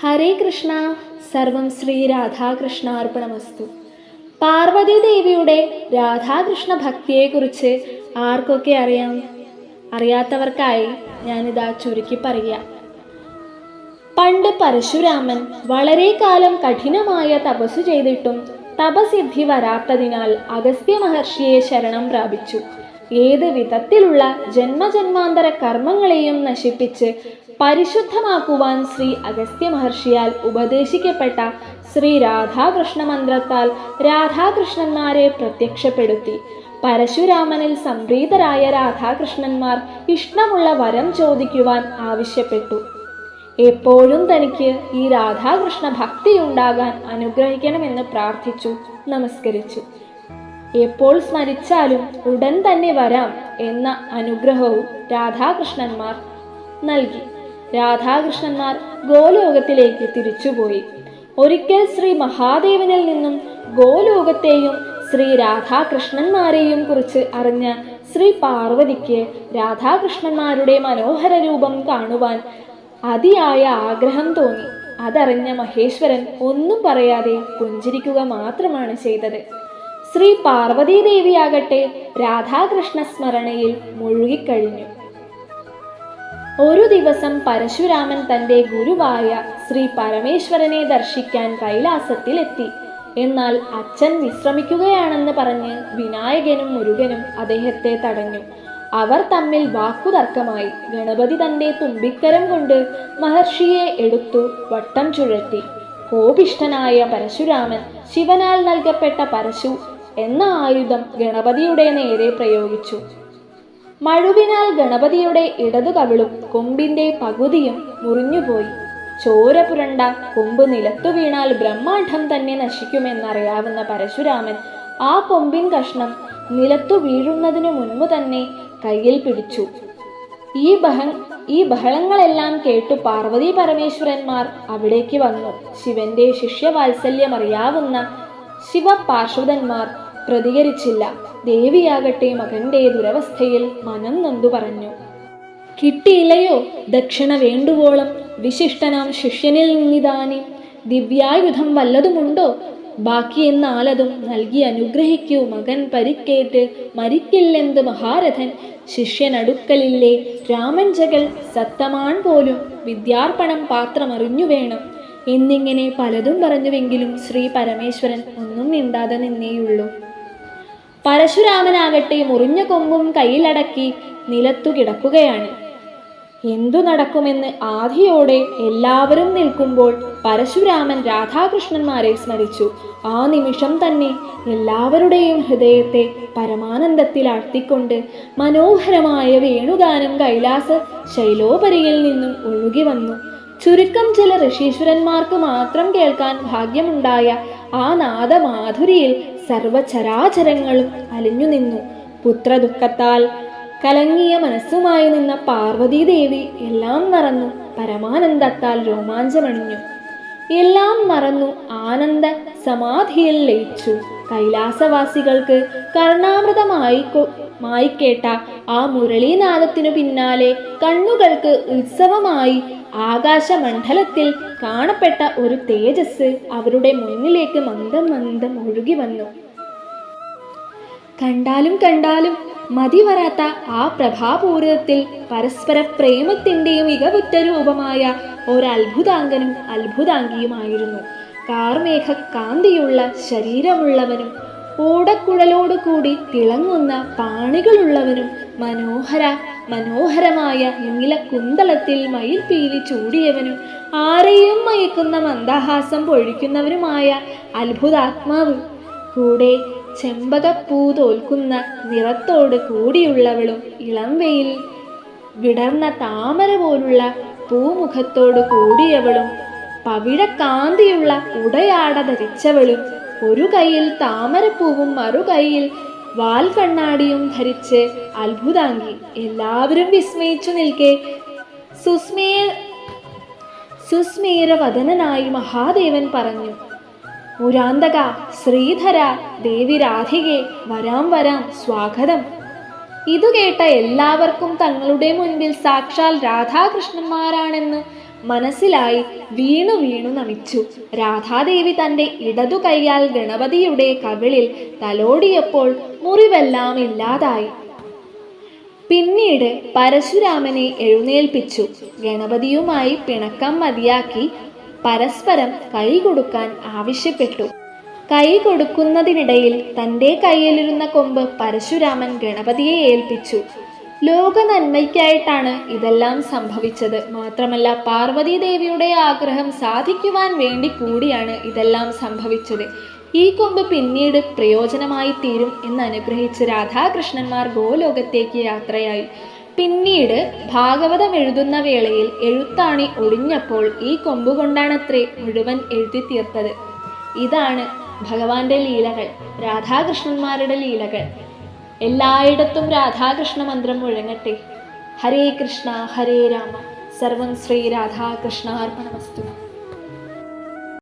ഹരേ കൃഷ്ണ. സർവം ശ്രീ രാധാകൃഷ്ണാർപ്പണമസ്തു പാർവതി ദേവിയുടെ രാധാകൃഷ്ണ ഭക്തിയെക്കുറിച്ച് ആർക്കൊക്കെ അറിയാം? അറിയാത്തവർക്കായി ഞാനിതാ ചുരുക്കി പറയാം പണ്ട് പരശുരാമൻ വളരെ കാലം കഠിനമായ തപസ് ചെയ്തിട്ടും തപസിദ്ധി വരാത്തതിനാൽ അഗസ്ത്യ മഹർഷിയെ ശരണം പ്രാപിച്ചു. ഏത് വിധത്തിലുള്ള ജന്മജന്മാന്തര കർമ്മങ്ങളെയും നശിപ്പിച്ച് പരിശുദ്ധമാക്കുവാൻ ശ്രീ അഗസ്ത്യ മഹർഷിയാൽ ഉപദേശിക്കപ്പെട്ട ശ്രീ രാധാകൃഷ്ണ മന്ത്രത്താൽ രാധാകൃഷ്ണന്മാരെ പ്രത്യക്ഷപ്പെടുത്തി. പരശുരാമനിൽ സംപ്രീതരായ രാധാകൃഷ്ണന്മാർ ഇഷ്ടമുള്ള വരം ചോദിക്കുവാൻ ആവശ്യപ്പെട്ടു. എപ്പോഴും തനിക്ക് ഈ രാധാകൃഷ്ണ ഭക്തി ഉണ്ടാകാൻ അനുഗ്രഹിക്കണമെന്ന് പ്രാർത്ഥിച്ചു നമസ്കരിച്ചു. എപ്പോൾ സ്മരിച്ചാലും ഉടൻ തന്നെ വരാം എന്ന അനുഗ്രഹവും രാധാകൃഷ്ണന്മാർ നൽകി. രാധാകൃഷ്ണന്മാർ ഗോലോകത്തിലേക്ക് തിരിച്ചുപോയി. ഒരിക്കൽ ശ്രീ മഹാദേവനിൽ നിന്നും ഗോലോകത്തെയും ശ്രീ രാധാകൃഷ്ണന്മാരെയും കുറിച്ച് അറിഞ്ഞ ശ്രീ പാർവതിക്ക് രാധാകൃഷ്ണന്മാരുടെ മനോഹര രൂപം കാണുവാൻ അതിയായ ആഗ്രഹം തോന്നി. അതറിഞ്ഞ മഹേശ്വരൻ ഒന്നും പറയാതെ പുഞ്ചിരിക്കുക മാത്രമാണ് ചെയ്തത്. ശ്രീ പാർവതീദേവിയാകട്ടെ രാധാകൃഷ്ണ സ്മരണയിൽ മുഴുകിക്കഴിഞ്ഞു. ഒരു ദിവസം പരശുരാമൻ തന്റെ ഗുരുവായ ശ്രീ പരമേശ്വരനെ ദർശിക്കാൻ കൈലാസത്തിലെത്തി. എന്നാൽ അച്ഛൻ വിശ്രമിക്കുകയാണെന്ന് പറഞ്ഞ് വിനായകനും മുരുകനും അദ്ദേഹത്തെ തടഞ്ഞു. അവർ തമ്മിൽ വാക്കുതർക്കമായി ഗണപതി തന്റെ തുമ്പിക്കരം കൊണ്ട് മഹർഷിയെ എടുത്തു വട്ടം ചുഴറ്റി. കോപിഷ്ഠനായ പരശുരാമൻ ശിവനാൽ നൽകപ്പെട്ട പരശു എന്ന ആയുധം ഗണപതിയുടെ നേരെ പ്രയോഗിച്ചു. മഴുവിനാൽ ഗണപതിയുടെ ഇടതു കവിളും കൊമ്പിന്റെ പകുതിയും മുറിഞ്ഞുപോയി. ചോര പുരണ്ട കൊമ്പ് നിലത്തു വീണാൽ ബ്രഹ്മാണ്ഡം തന്നെ നശിക്കുമെന്നറിയാവുന്ന പരശുരാമൻ ആ കൊമ്പിൻ കഷ്ണം നിലത്തു വീഴുന്നതിനു മുൻപ് തന്നെ കയ്യിൽ പിടിച്ചു. ഈ ബഹ ഈ ബഹളങ്ങളെല്ലാം കേട്ടു പാർവതി പരമേശ്വരന്മാർ അവിടേക്ക് വന്നു. ശിവന്റെ ശിഷ്യവാത്സല്യം അറിയാവുന്ന ശിവപാർശ്വതന്മാർ പ്രതികരിച്ചില്ല. ദേവിയാകട്ടെ മകന്റെ ദുരവസ്ഥയിൽ മനം നൊന്തു പറഞ്ഞു. കിട്ടിയില്ലയോ? ദക്ഷിണ വേണ്ടുവോളം. വിശിഷ്ടനാം ശിഷ്യനിൽ നിന്നിതാനി. ദിവ്യായുധം വല്ലതുമുണ്ടോ? ബാക്കി എന്നാലതും നൽകി അനുഗ്രഹിക്കൂ മകൻ പരിക്കേറ്റ്. മരിക്കില്ലെന്ത് മഹാരഥൻ? ശിഷ്യനടുക്കലില്ലേ? രാമൻ ജഗൽ സത്തമാൻ പോലും വിദ്യാർപ്പണം പാത്രമറിഞ്ഞു വേണം. എന്നിങ്ങനെ പലതും പറഞ്ഞുവെങ്കിലും ശ്രീ പരമേശ്വരൻ ഒന്നും മിണ്ടാതെ നിന്നേയുള്ളൂ. പരശുരാമനാകട്ടെ മുറിഞ്ഞ കൊമ്പും കയ്യിലടക്കി നിലത്തു കിടക്കുകയാണ്. എന്തു നടക്കുമെന്ന് ആധിയോടെ എല്ലാവരും നിൽക്കുമ്പോൾ പരശുരാമൻ രാധാകൃഷ്ണന്മാരെ സ്മരിച്ചു. ആ നിമിഷം തന്നെ എല്ലാവരുടെയും ഹൃദയത്തെ പരമാനന്ദത്തിൽ ആഴ്ത്തിക്കൊണ്ട് മനോഹരമായ വേണുഗാനം കൈലാസ ശൈലോപരിയിൽ നിന്നും ഒഴുകി വന്നു. ചുരുക്കം ചില ഋഷീശ്വരന്മാർക്ക് മാത്രം കേൾക്കാൻ ഭാഗ്യമുണ്ടായ ആ നാദമാധുരിയിൽ സർവചരാചരങ്ങളും അലിഞ്ഞു നിന്നു. പുത്രദുഃഖത്താൽ കലങ്ങിയ മനസ്സുമായി നിന്ന പാർവതീദേവി എല്ലാം മറന്നു. പരമാനന്ദത്താൽ രോമാഞ്ചമണിഞ്ഞു. എല്ലാം മറന്നു ആനന്ദ സമാധിയിൽ ലയിച്ചു. കൈലാസവാസികൾക്ക് കർണാമൃതമായി മായിക്കേട്ട ആ മുരളീനാദത്തിനു പിന്നാലെ കണ്ണുകൾക്ക് ഉത്സവമായി ആകാശമണ്ഡലത്തിൽ കാണപ്പെട്ട ഒരു തേജസ് അവരുടെ മുന്നിലേക്ക് മന്ദം മന്ദം ഒഴുകി വന്നു. കണ്ടാലും കണ്ടാലും മതി വരാത്ത ആ പ്രഭാപൂരിതത്തിൽ പരസ്പര പ്രേമത്തിന്റെയും മികവുറ്റ രൂപമായ ഒരത്ഭുതാംഗനും അത്ഭുതാംഗിയുമായിരുന്നു കാർമേഘ കാന്തിയുള്ള ശരീരമുള്ളവനും ഓടക്കുഴലോടുകൂടി തിളങ്ങുന്ന പാണികളുള്ളവനും മനോഹര മനോഹരമായ നീല കുന്തളത്തിൽ മയിൽ പീലി ചൂടിയവനും ആരെയും മയക്കുന്ന മന്ദഹാസം പൊഴിക്കുന്നവനുമായ അത്ഭുതാത്മാവ്. കൂടെ ചെമ്പകപ്പൂ തോൽക്കുന്ന നിറത്തോട് കൂടിയുള്ളവളും ഇളം വെയിൽ വിടർന്ന താമര പോലുള്ള പൂമുഖത്തോട് കൂടിയവളും പവിഴക്കാന്തിയുള്ള ഉടയാട ധരിച്ചവളും ഒരു കൈയിൽ താമരപ്പൂവും മറു കൈയിൽ വാൽ കണ്ണാടിയും ധരിച്ച് അത്ഭുതാങ്കി എല്ലാവരും വിസ്മയിച്ചു നിൽക്കെ. സുസ്മയ സുസ്മീരവദനായി മഹാദേവൻ പറഞ്ഞു മുരാന്തക ശ്രീധര ദേവി രാധികെ വരാം വരാം സ്വാഗതം. ഇതു കേട്ട എല്ലാവർക്കും തങ്ങളുടെ മുൻപിൽ സാക്ഷാൽ രാധാകൃഷ്ണന്മാരാണെന്ന് മനസ്സിലായി വീണു വീണു നമിച്ചു. രാധാദേവി തന്റെ ഇടതു കൈയാൽ ഗണപതിയുടെ കവിളിൽ തലോടിയപ്പോൾ മുറിവെല്ലാം ഇല്ലാതായി. പിന്നീട് പരശുരാമനെ എഴുന്നേൽപ്പിച്ചു. ഗണപതിയുമായി പിണക്കം മതിയാക്കി പരസ്പരം കൈ കൊടുക്കാൻ ആവശ്യപ്പെട്ടു. കൈ കൊടുക്കുന്നതിനിടയിൽ തന്റെ കയ്യിലിരുന്ന കൊമ്പ് പരശുരാമൻ ഗണപതിയെ ഏൽപ്പിച്ചു. ലോക നന്മയ്ക്കായിട്ടാണ് ഇതെല്ലാം സംഭവിച്ചത്. മാത്രമല്ല പാർവതി ദേവിയുടെ ആഗ്രഹം സാധിക്കുവാൻ വേണ്ടി കൂടിയാണ് ഇതെല്ലാം സംഭവിച്ചത്. ഈ കൊമ്പ് പിന്നീട് പ്രയോജനമായി തീരും എന്ന് അനുഗ്രഹിച്ച് രാധാകൃഷ്ണന്മാർ ഗോലോകത്തേക്ക് യാത്രയായി. പിന്നീട് ഭാഗവതം എഴുതുന്ന വേളയിൽ എഴുത്താണി ഒടിഞ്ഞപ്പോൾ ഈ കൊമ്പുകൊണ്ടാണത്രേ മുഴുവൻ എഴുതി തീർത്തത്. ഇതാണ് ഭഗവാന്റെ ലീലകൾ രാധാകൃഷ്ണന്മാരുടെ ലീലകൾ. എല്ലായിടത്തും രാധാകൃഷ്ണ മന്ത്രം മുഴങ്ങട്ടെ. ഹരേ കൃഷ്ണ ഹരേ രാമ. സർവം ശ്രീ രാധാകൃഷ്ണ അർപ്പണമസ്തു